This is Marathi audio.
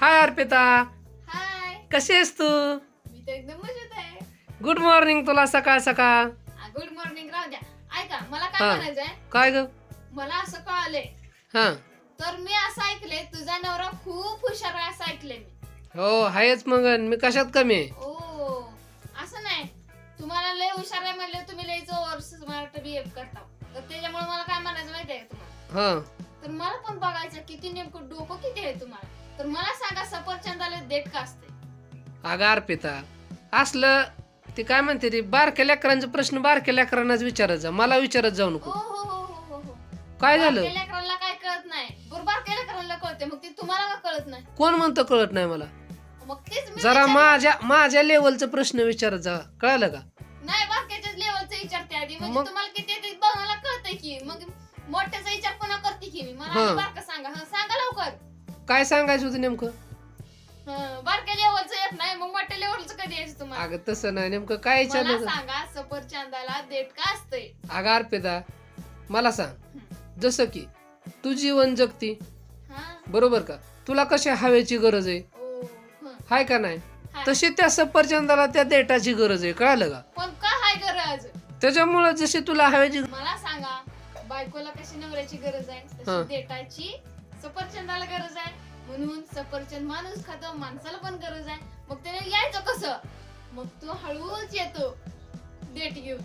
हाय अर्पिता. हाय. कशी आहेस तू? मी तर एकदम मजेत आहे. गुड मॉर्निंग तुला सकाळ सकाळ. गुड मॉर्निंग राहू द्या. ऐका मला हा. काय म्हणायचंय? काय ग? मला असं कळालंय. हा. तर मी असं ऐकलंय तुझा नवरा खूप हुशार आहे असं ऐकलंय मी. हो आहेच मग. मी कशात कमी आहे? ओ असं नाही. तुम्हाला लय हुशार आहे म्हणले तुम्ही लय जोर स्मार्ट बिहेव करता. तर त्याच्यामुळे मला काय म्हणायचं माहितीये का तुम्हाला? हा. तर मला पण बघायचं किती नेमकं डोकं किती आहे तुम्हाला? तर मला सांगा सफरचंदाला देठ का असते? अगं अर्पिता असलं ते काय म्हणते रे बारक्या लेकरांचे प्रश्न बारक्या लेकरांनाच विचारत जा. मला विचारत जाऊ नको. हो हो हो हो हो काय झालं? लेकरांना काय कळत नाही. बरोबर केल्या कळते. मग ते तुम्हाला का कळत नाही? कोण म्हणतं कळत नाही मला? मग तेच मी जरा विचार- माझ्या माझ्या लेवलचा प्रश्न विचारत जा. कळालं का? नाही बारक्याच्याच लेवलचं विचारते आधी. म्हणजे मग? तुम्हाला किती बघायला कळतंय की मग मोठ्याचा विचार पुन्हा करते की? मी मला हा. बारका सांगा. हा काय सांगायचं होतं नेमकं? हा, बारक्या लेवलचं येत नाही मग मोठ्या लेवलचं कधी यायचं तुम्हाला? अगं तसं नाही. नेमकं काय मला विचारलं होतं? सांगा सफरचंदाला देठ का असतंय? अगं अर्पिता मला सांग. जसं की तू जीवन जगती हा? बरोबर का? तुला कशा हवेची गरज आहे? ओ हं. हाय का नाही? हाय. तशी त्या सफरचंदाला त्या देठाची गरज आहे कळालं का? पण का हाय गरज? त्याच्यामुळे जशी तुला हवेची मला सांगा बायकोला कशी नवऱ्याची गरज आहे हा. तशी देठाची सफरचंदाला गरज आहे? म्हणून सफरचंद माणूस खातो माणसाला पण गरज आहे. मग त्याने यायचं कसं? मग तो हळूच येतो. देठ घेऊन.